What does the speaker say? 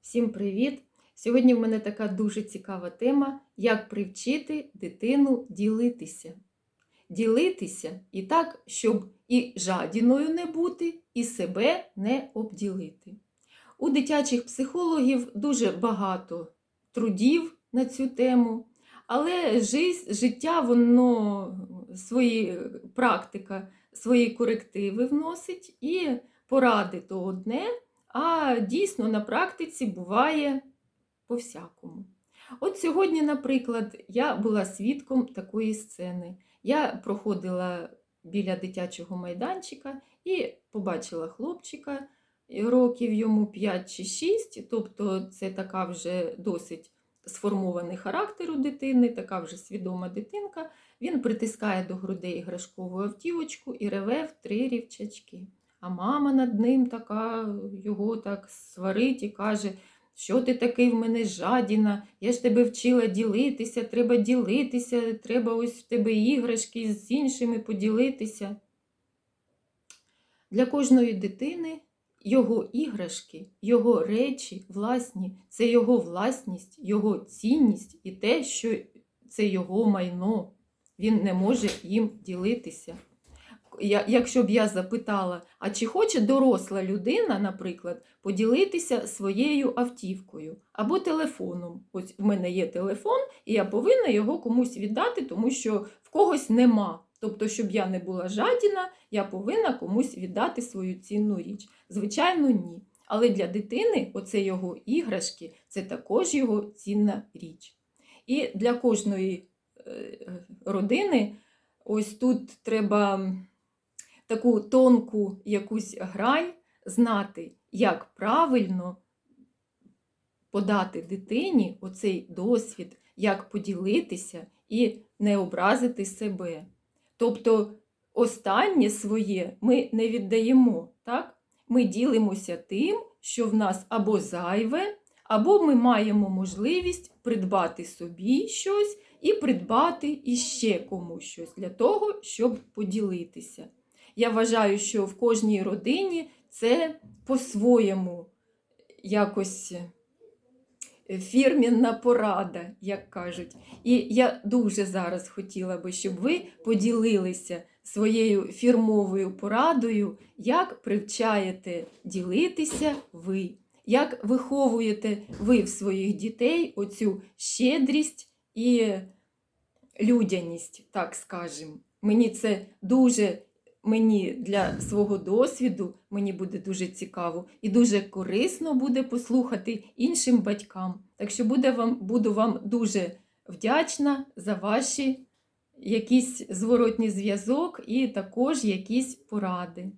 Всім привіт! Сьогодні в мене така дуже цікава тема, як привчити дитину ділитися. Ділитися і так, щоб і жадіною не бути, і себе не обділити. У дитячих психологів дуже багато трудів на цю тему, але життя, воно свої практика, свої корективи вносить, і поради то одне, а дійсно на практиці буває по-всякому. От сьогодні, наприклад, я була свідком такої сцени. Я проходила біля дитячого майданчика і побачила хлопчика, років йому 5 чи 6, тобто це така вже досить сформований характер у дитини, така вже свідома дитинка. Він притискає до грудей іграшкову автівочку і реве в три рівчачки. А мама над ним така його так сварить і каже, що ти такий в мене жадіна, я ж тебе вчила ділитися, треба ділитися, треба ось в тебе іграшки з іншими поділитися. Для кожної дитини його іграшки, його речі власні, це його власність, його цінність і те, що це його майно. Він не може їм ділитися. Якщо б я запитала, а чи хоче доросла людина, наприклад, поділитися своєю автівкою або телефоном. Ось в мене є телефон, і я повинна його комусь віддати, тому що в когось нема. Тобто, щоб я не була жадіна, я повинна комусь віддати свою цінну річ. Звичайно, ні. Але для дитини оце його іграшки, це також його цінна річ. І для кожної е, родини ось тут треба таку тонку якусь грань знати, як правильно подати дитині оцей досвід, як поділитися і не образити себе. Тобто останнє своє ми не віддаємо, так? Ми ділимося тим, що в нас або зайве, або ми маємо можливість придбати собі щось і придбати іще комусь щось для того, щоб поділитися. Я вважаю, що в кожній родині це по-своєму якось е, фірмінна порада, як кажуть. І я дуже зараз хотіла би, щоб ви поділилися своєю фірмовою порадою, як привчаєте ділитися ви, як виховуєте ви в своїх дітей оцю щедрість і людяність, так скажемо. Мені це дуже мені для свого досвіду мені буде дуже цікаво і дуже корисно буде послухати іншим батькам. Так що буде вам, буду вам дуже вдячна за ваші якісь зворотній зв'язок і також якісь поради.